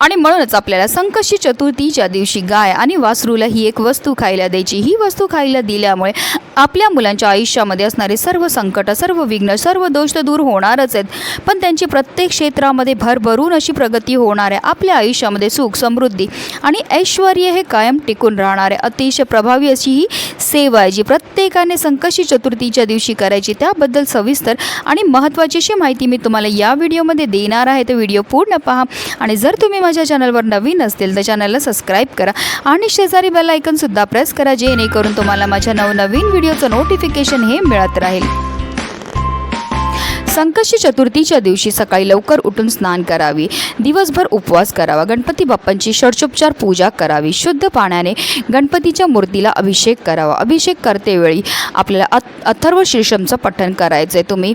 आणि म्हणूनच आपल्याला संकष्टी चतुर्थीच्या दिवशी गाय आणि वासरूला ही एक वस्तू खायला द्यायची ही वस्तू खायला दिल्यामुळे आपल्या मुलांच्या आयुष्यामध्ये असणारे सर्व संकट सर्व विघ्न सर्व दोष तर दूर होणारच आहेत. पण त्यांची प्रत्येक क्षेत्रामध्ये भरभरून अशी प्रगती होणार आहे. आपल्या आयुष्यामध्ये सुख समृद्धी आणि ऐश्वर हे कायम टिकून राहणार आहे. अतिशय प्रभावी अशी ही सेवा आहे जी प्रत्येकाने संकष्टी चतुर्थीच्या दिवशी करायची. त्याबद्दल सविस्तर आणि महत्त्वाची अशी माहिती मी तुम्हाला या व्हिडिओमध्ये देणार आहे. तर व्हिडिओ पूर्ण पहा आणि जर तुम्ही माझ्या चॅनलवर नवीन असतील तर चॅनलला सबस्क्राईब करा आणि शेजारी बेल आयकनसुद्धा प्रेस करा जेणेकरून तुम्हाला माझ्या नवनवीन व्हिडिओचं नोटिफिकेशन हे मिळत राहील. संकष्टी चतुर्थीच्या दिवशी सकाळी लवकर उठून स्नान करावी. दिवसभर उपवास करावा. गणपती बाप्पांची षडचोपचार पूजा करावी. शुद्ध पाण्याने गणपतीच्या मूर्तीला अभिषेक करावा. अभिषेक करतेवेळी आपल्याला अथ अथर्व शीर्षमचं पठण करायचं आहे तुम्ही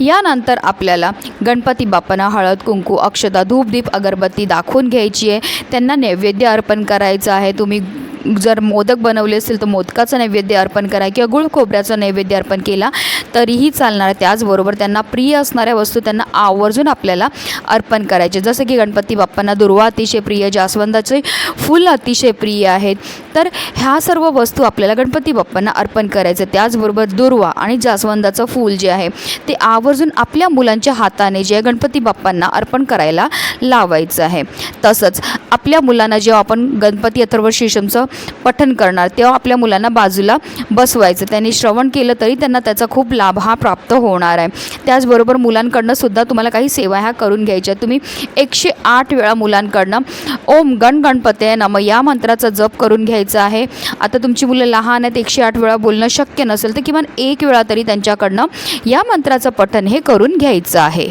यानंतर आपल्याला गणपती बाप्पांना हळद कुंकू अक्षता धूपदीप अगरबत्ती दाखवून घ्यायची आहे. त्यांना नैवेद्य अर्पण करायचं आहे. तुम्ही जर मोदक बनवले असेल तर मोदकाचं नैवेद्य अर्पण करा किंवा गुळ खोबऱ्याचं नैवेद्य अर्पण केला तरीही चालणार. त्याचबरोबर त्यांना प्रिय असणाऱ्या वस्तू त्यांना आवर्जून आपल्याला अर्पण करायचे. जसं की गणपती बाप्पांना दुर्वा अतिशय प्रिय जास्वंदाचे फुल अतिशय प्रिय आहेत. तर ह्या सर्व वस्तू आपल्याला गणपती बाप्पांना अर्पण करायचं. त्याचबरोबर दुर्वा आणि जास्वंदाचं फूल जे आहे ते आवर्जून आपल्या मुलांच्या हाताने जे गणपती बाप्पांना अर्पण करायला लावायचं आहे. तसंच आपल्या मुलांना जेव्हा आपण गणपती अथर्व शीशमचं पठन करणार. तेव्हा आपल्या मुलांना बाजूला बसवायचं. त्यांनी श्रवण केलं तरी त्यांना त्याचा खूप लाभ हा प्राप्त होणार आहे. त्याचबरोबर मुलांकडनं सुद्धा तुम्हाला काही सेवा ह्या करून घ्यायच्या. तुम्ही एकशे आठ वेळा मुलांकडनं ओम गण गणपते नम या मंत्राचा जप करून घ्यायचा आहे. आता तुमची मुलं लहान आहेत एकशे आठ वेळा बोलणं शक्य नसेल तर किमान एक वेळा तरी त्यांच्याकडनं या मंत्राचं पठन हे करून घ्यायचं आहे.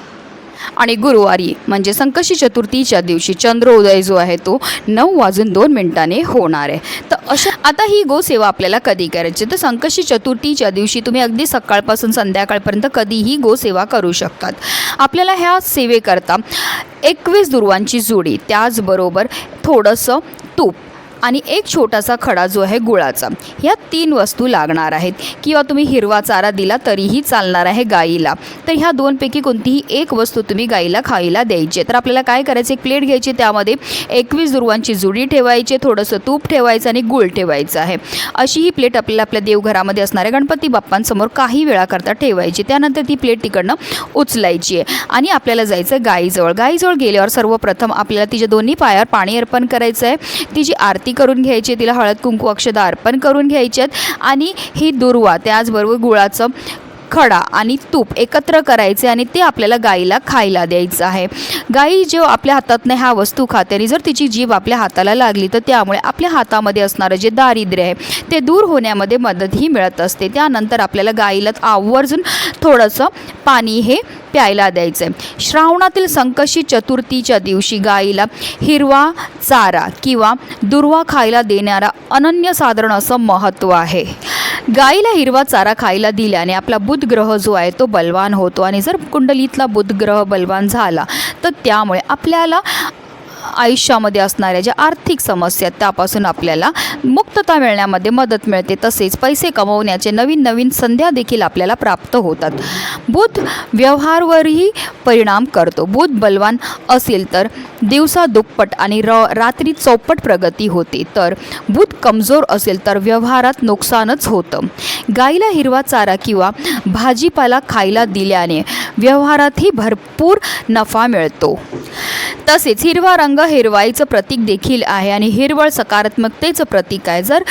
आणि गुरुवारी म्हणजे संकष्टी चतुर्थीच्या दिवशी चंद्रोदय जो आहे तो नऊ वाजून दोन मिनिटाने होणार आहे. तर अशा आता ही गोसेवा आपल्याला कधी करायची? तर संकष्टी चतुर्थीच्या दिवशी तुम्ही अगदी सकाळपासून संध्याकाळपर्यंत कधीही गोसेवा करू शकतात. आपल्याला ह्या सेवेकरता एकवीस दुर्वांची जोडी त्याचबरोबर थोडंसं तूप आणि एक छोटासा खडा जो आहे गुळाचा. ह्या तीन वस्तू लागणार आहेत. किंवा तुम्ही हिरवा चारा दिला तरीही चालणार आहे गाईला. तर ह्या दोनपैकी कोणतीही एक वस्तू तुम्ही गाईला खायला द्यायची. आहे. तर आपल्याला काय करायचं? एक प्लेट घ्यायची. त्यामध्ये एकवीस दुर्वांची जुडी ठेवायची थोडंसं तूप ठेवायचं आणि गुळ ठेवायचं आहे. अशी ही प्लेट आपल्याला आपल्या देवघरामध्ये असणाऱ्या गणपती बाप्पांसमोर काही वेळाकरता ठेवायची. त्यानंतर ती प्लेट तिकडनं उचलायची आहे. आणि आपल्याला जायचं गाईजवळ. गाईजवळ गेल्यावर सर्वप्रथम आपल्याला तिच्या दोन्ही पायावर पाणी अर्पण करायचं आहे. तिची आरती करून घ्यायची तिला हळद कुंकू अक्षदा अर्पण करून आहेत आणि ही दुर्वा त्याचबरोबर गुळाचं खडा आणि तूप एकत्र करायचे आणि ते आपल्याला गाईला खायला द्यायचं आहे. गाई जेव्हा आपल्या हातातनं ह्या वस्तू खाते आणि जर तिची जीभ आपल्या हाताला लागली तर त्यामुळे आपल्या हातामध्ये असणारं जे दारिद्र्य आहे ते दूर होण्यामध्ये मदतही मिळत असते. त्यानंतर आपल्याला गाईला आवर्जून थोडंसं पाणी हे प्यायला द्यायचं आहे श्रावणातील संकष्टी चतुर्थीच्या दिवशी गाईला हिरवा चारा किंवा दुर्वा खायला देणारा अनन्यसाधारण असं महत्त्व आहे. गाईला हिरवा चारा खायला दिल्याने आपला बुध ग्रह जो आहे तो बलवान होतो. आणि जर कुंडलीतला बुध ग्रह बलवान झाला तर त्यामुळे आपल्याला आयुष्यामध्ये असणाऱ्या ज्या आर्थिक समस्या आहेत, त्यापासून आपल्याला मुक्तता मिळण्यामध्ये मदत मिळते. तसेच पैसे कमवण्याचे नवीन नवीन संध्या देखील आपल्याला प्राप्त होतात. बुध व्यवहारवरही परिणाम करतो. बुध बलवान असेल तर दिवसा दुप्पट आणि र रात्री चौपट प्रगती होते. तर बुध कमजोर असेल तर व्यवहारात नुकसानच होतं. गाईला हिरवा चारा किंवा भाजीपाला खायला दिल्याने व्यवहारातही भरपूर नफा मिळतो. तसेच हिरवा रंग हिरवाईचं प्रतीक देखील आहे आणि हिरवळ सकारात्मकतेचं प्रतीक आहे. जर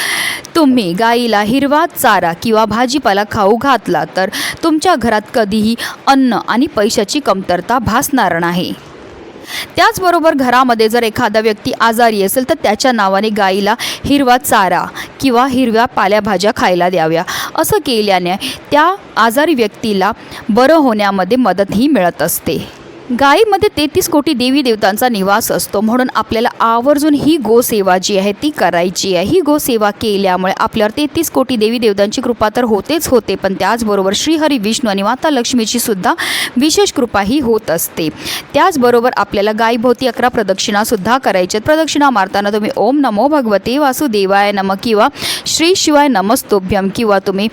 तुम्ही गाईला हिरवा चारा किंवा भाजीपाला खाऊ घातला तर तुमच्या घरात कधीही अन्न आणि पैशाची कमतरता भासणार नाही. त्याचबरोबर घरामध्ये जर एखादा व्यक्ती आजारी असेल तर त्याच्या नावाने गाईला हिरवा चारा किंवा हिरव्या पाल्याभाज्या खायला द्याव्या. असं केल्याने त्या आजारी व्यक्तीला बरं होण्यामध्ये मदतही मिळत असते. गायीमध्ये तेहतीस कोटी देवी देवतांचा निवास असतो. म्हणून आपल्याला आवर्जून ही गोसेवा जी आहे ती करायची आहे. ही गोसेवा केल्यामुळे आपल्यावर तेहतीस कोटी देवी देवतांची कृपा तर होतेच होते पण त्याचबरोबर श्रीहरी विष्णू आणि माता लक्ष्मीची सुद्धा विशेष कृपा ही होत असते. त्याचबरोबर आपल्याला गायीभोवती अकरा प्रदक्षिणासुद्धा करायच्यात प्रदक्षिणा मारताना तुम्ही ओम नमो भगवते वासुदेवाय नम किंवा श्री शिवाय नमस्तोभ्यम किंवा तुम्ही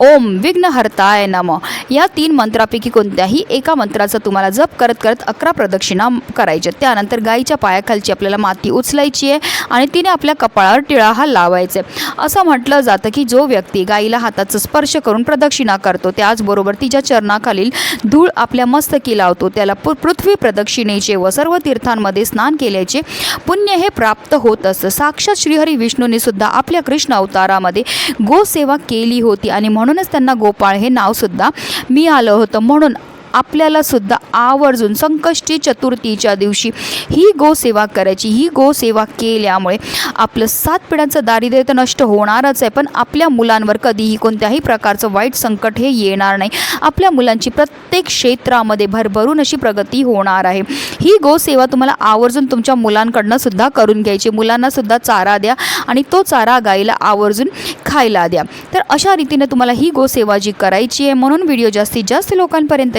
ओम विघ्नहर्ताय नम. या तीन मंत्रापैकी कोणत्याही एका मंत्राचा तुम्हाला जप करत करत अकरा प्रदक्षिणा करायच्या. त्यानंतर गाईच्या पायाखालची आपल्याला माती उचलायची आहे आणि तिने आपल्या कपाळावर टिळा हा लावायचा. आहे असं म्हटलं जातं की जो व्यक्ती गाईला हाताचा स्पर्श करून प्रदक्षिणा करतो त्याचबरोबर तिच्या चरणाखालील धूळ आपल्या मस्तकी लावतो त्याला पृथ्वी प्रदक्षिणेचे व सर्व तीर्थांमध्ये स्नान केल्याचे पुण्य हे प्राप्त होत असतं. साक्षात श्रीहरी विष्णूने सुद्धा आपल्या कृष्ण अवतारामध्ये गोसेवा केली होती आणि म्हणूनच त्यांना गोपाळ हे नावसुद्धा मी आलो होतं. म्हणून आपल्यालासुद्धा आवर्जून संकष्टी चतुर्थीच्या दिवशी ही गोसेवा करायची ही गोसेवा केल्यामुळे आपलं सात पिढ्यांचं दारिद्र्य तर नष्ट होणारच आहे पण आपल्या मुलांवर कधीही कोणत्याही प्रकारचं वाईट संकट हे येणार नाही. आपल्या मुलांची प्रत्येक क्षेत्रामध्ये भरभरून अशी प्रगती होणार आहे. ही गोसेवा तुम्हाला आवर्जून तुमच्या मुलांकडनं सुद्धा करून घ्यायची. मुलांना सुद्धा चारा द्या आणि तो चारा गाईला आवर्जून खायला द्या. तर अशा रीतीने तुम्हाला ही गोसेवा जी करायची आहे म्हणून व्हिडिओ जास्तीत जास्त लोकांपर्यंत